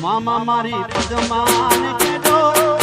મામા મારી પદમાન કેડો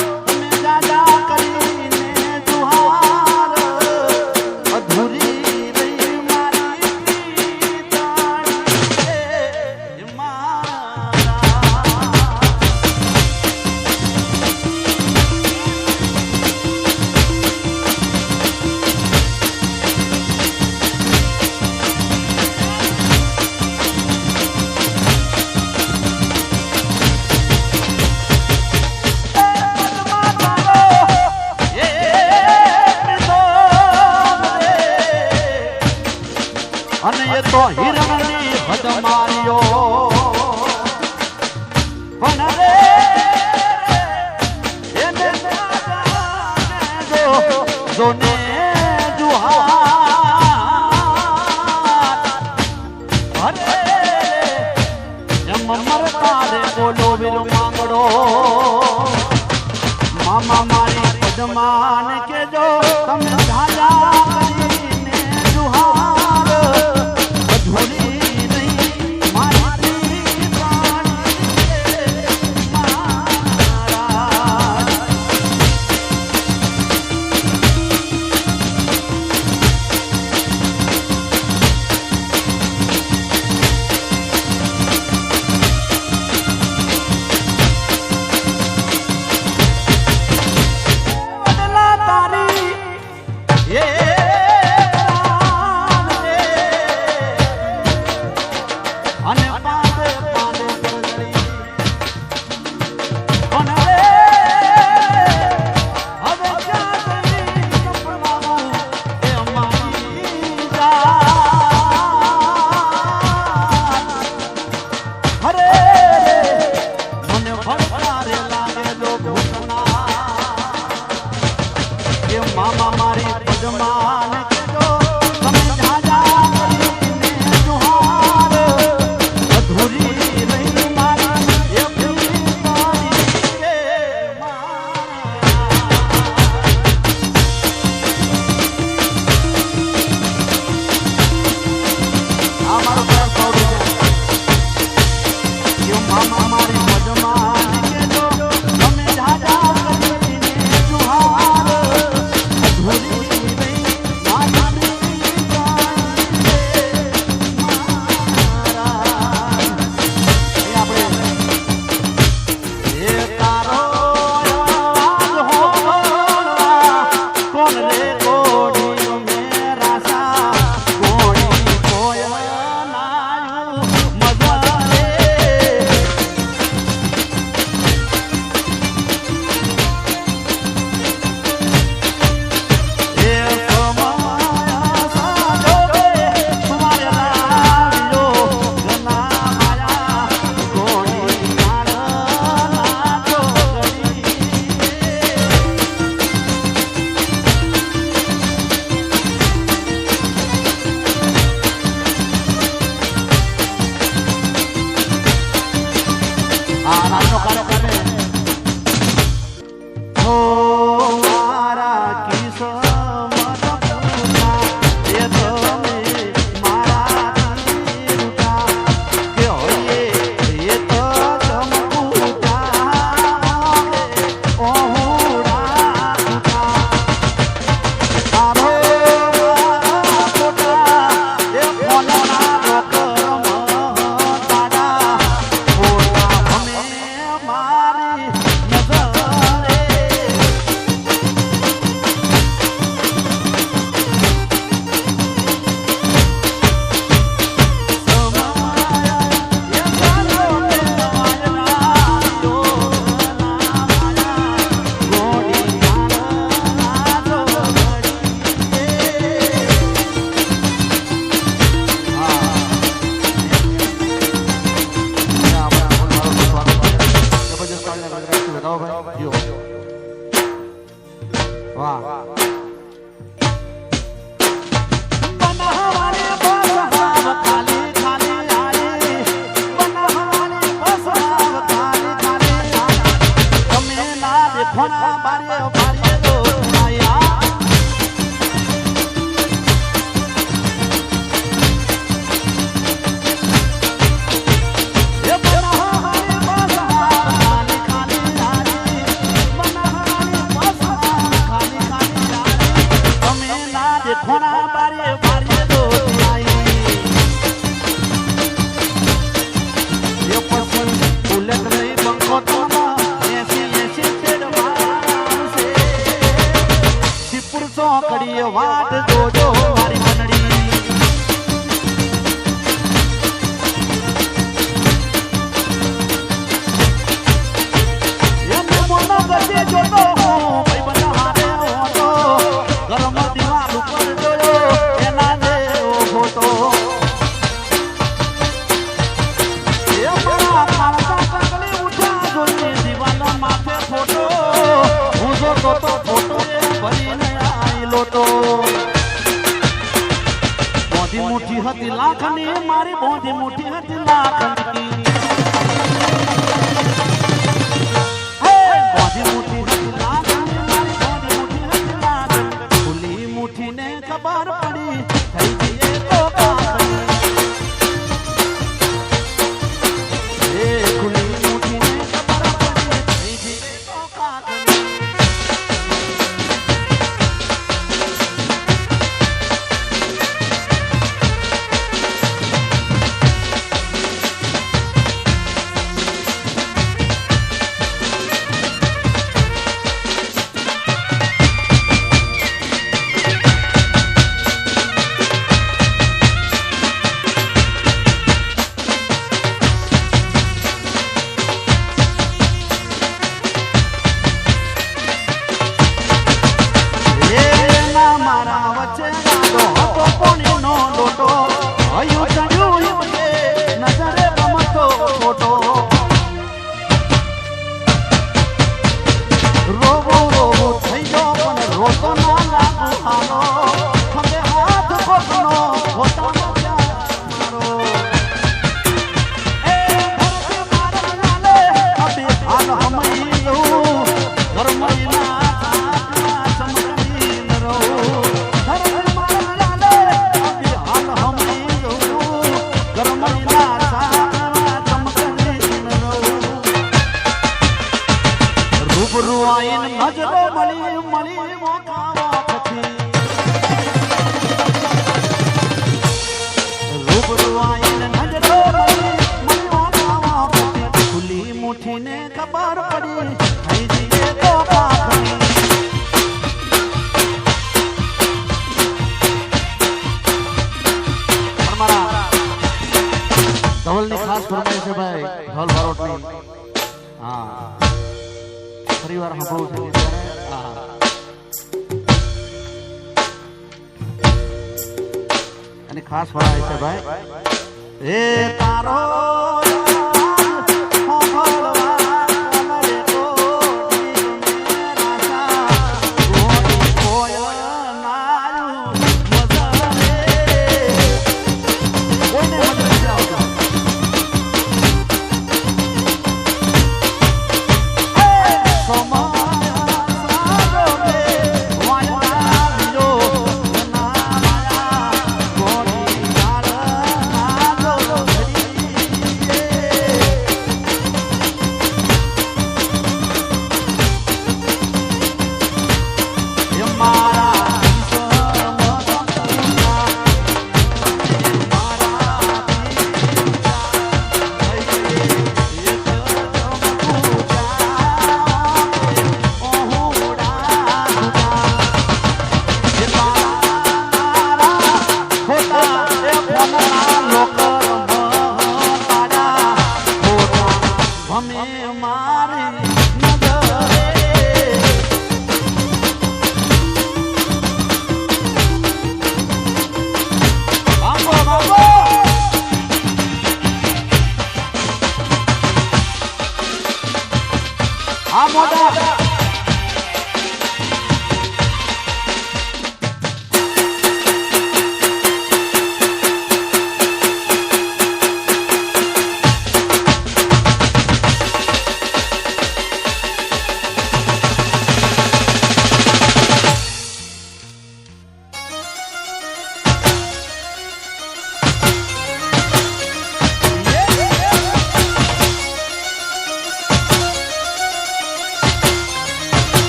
ઘણા બારે બારે દોરાયા ઘણા બારે બારે દોરાયા એ પણ ઉલટ નહીં પંખો તો વાટ મોટી હતી લાખની મારી બોંધી મોટી હતી લાખની બોંધી મોટી ખાસ ફરાય છે ભાઈ. એ તારો